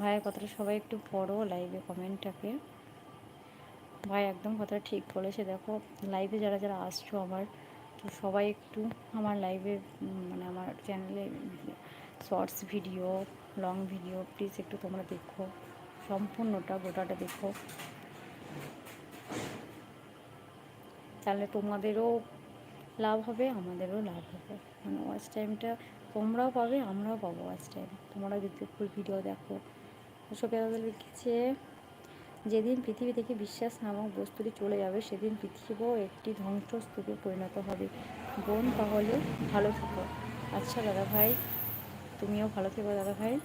ভাইয়ের কথাটা সবাই একটু পড়ো লাইভে কমেন্টটাকে ভাই একদম কথাটা ঠিক বলেছে, দেখো লাইভে যারা যারা আসছো আমার, তো সবাই একটু আমার লাইভে মানে আমার চ্যানেলে shorts video long video please একটু তোমরা দেখো, সম্পূর্ণটা, গোটাটা দেখো। তাহলে তোমাদেরও লাভ হবে, আমাদেরও লাভ হবে। মানে ওয়াচ টাইমটা তোমরাও পাবে, আমরাও পাবো ওয়াচ টাইম তোমরা যদি ফুল ভিডিও দেখো লিখেছে যেদিন পৃথিবী থেকে বিশ্বাস নামক বস্তুটি চলে যাবে, সেদিন পৃথিবীও একটি ধ্বংসস্তূপে পরিণত হবে। বোন, তাহলে ভালো থেকো। আচ্ছা দাদা ভাই, তুমিও ভালো থেকো দাদা ভাই।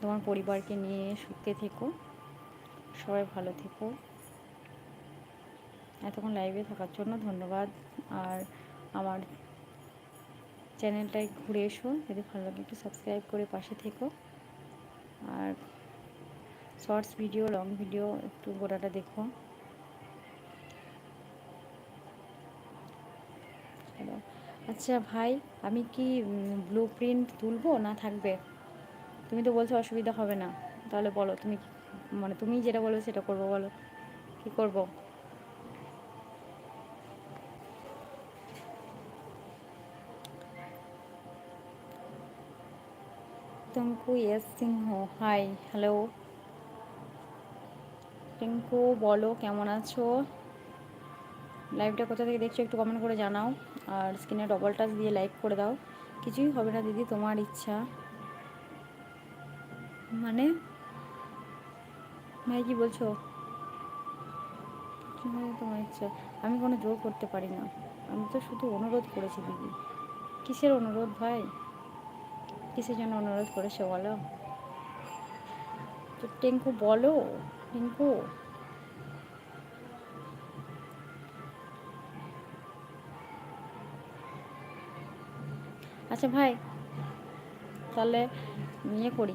তোমার পরিবারকে নিয়ে সুখে থেকো। সবাই ভালো থেকো। এতক্ষণ লাইভে থাকার জন্য ধন্যবাদ। আর আমার চ্যানেলটায় ঘুরে এসো। যদি ভালো লাগে একটু সাবস্ক্রাইব করে পাশে থেকো। আর শর্টস ভিডিও, লং ভিডিও, একটু গোটাটা দেখো। আচ্ছা ভাই, আমি কি ব্লু প্রিন্ট তুলবো না থাকবে? তুমি তো বলছো অসুবিধা হবে না। তাহলে বলো, তুমি মানে তুমি যেটা বলো সেটা করব, বলো। কী করব? Tinku S Singh hi hello Tinku বলো, কেমন আছো? লাইভটা কোথা থেকে দেখছ একটু কমেন্ট করে জানাও। আর স্ক্রিনে ডবল টাচ দিয়ে লাইক করে দাও। কিছুই হবে না দিদি, তোমার ইচ্ছা। মানে? ভাই, কি বলছো? তোমার ইচ্ছা? আমি কোনো জোর করতে পারি না। আমি তো শুধু অনুরোধ করেছি দিদি। কিসের অনুরোধ ভাই? কিসের জন্য অনুরোধ করেছে বলো? তো টেঙ্কু, বলো, টেঙ্কু। আচ্ছা ভাই, তাহলে নিয়ে করি।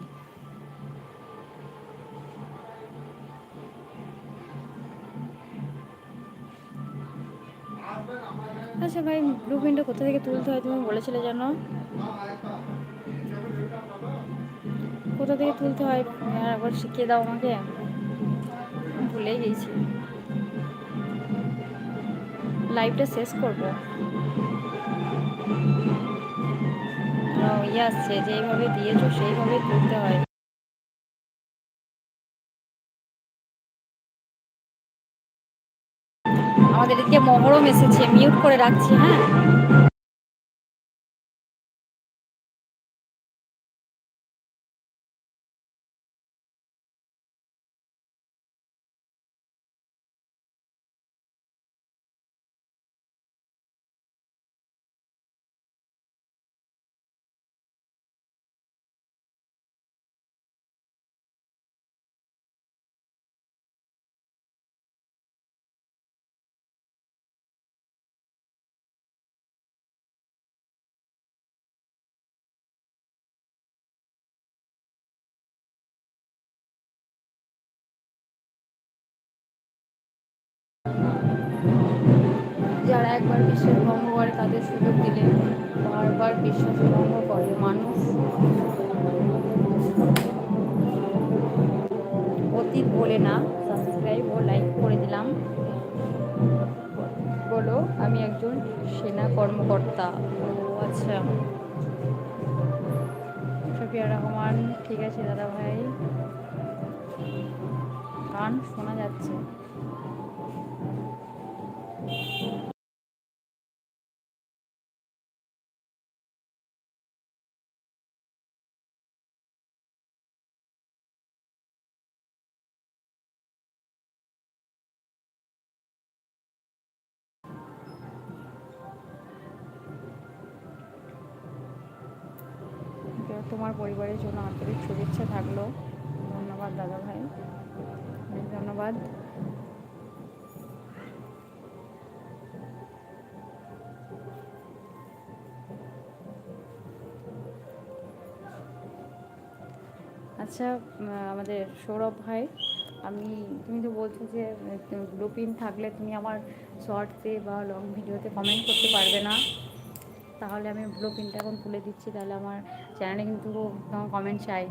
আচ্ছা ভাই ব্লু প্রিন্টটা কোথা থেকে তুলতে হয় তুমি বলেছিলে জানো কোথা থেকে তুলতে হয়? একবার শিখিয়ে দাও আমাকে। ভুলে গেছি। লাইভটা শেষ করব। ইয়ে আসছে, যেইভাবে দিয়েছ সেইভাবে তুলতে হয়। আমাদের এদিকে মহরম এসেছে মিউট করে রাখছি হ্যাঁ? যারা একবার বিশ্বাস ভঙ্গ করে তাদের সুযোগ দিলে বারবার বিশ্বাস ভঙ্গ করে মানুষ। অতীত বলে না সাবস্ক্রাইব ও লাইক করে দিলাম। বলো, আমি একজন সেনা কর্মকর্তা। ও আচ্ছা। সফিয়া রহমান, ঠিক আছে দাদা ভাই। গান শোনা যাচ্ছে। তোমার পরিবারের জন্য আন্তরিক শুভেচ্ছা থাকল। ধন্যবাদ, দাদা ভাই। ধন্যবাদ। আচ্ছা আমাদের সৌরভ ভাই, আমি, তুমি তো বলছো যে ব্লু থাকলে তুমি আমার শর্টসে বা লং ভিডিওতে কমেন্ট করতে পারবে না। তাহলে আমি ব্লু প্রিন্টটা এখন তুলে দিচ্ছি, তাহলে আমার চ্যানেলে কিন্তু তোমার কমেন্ট চাই।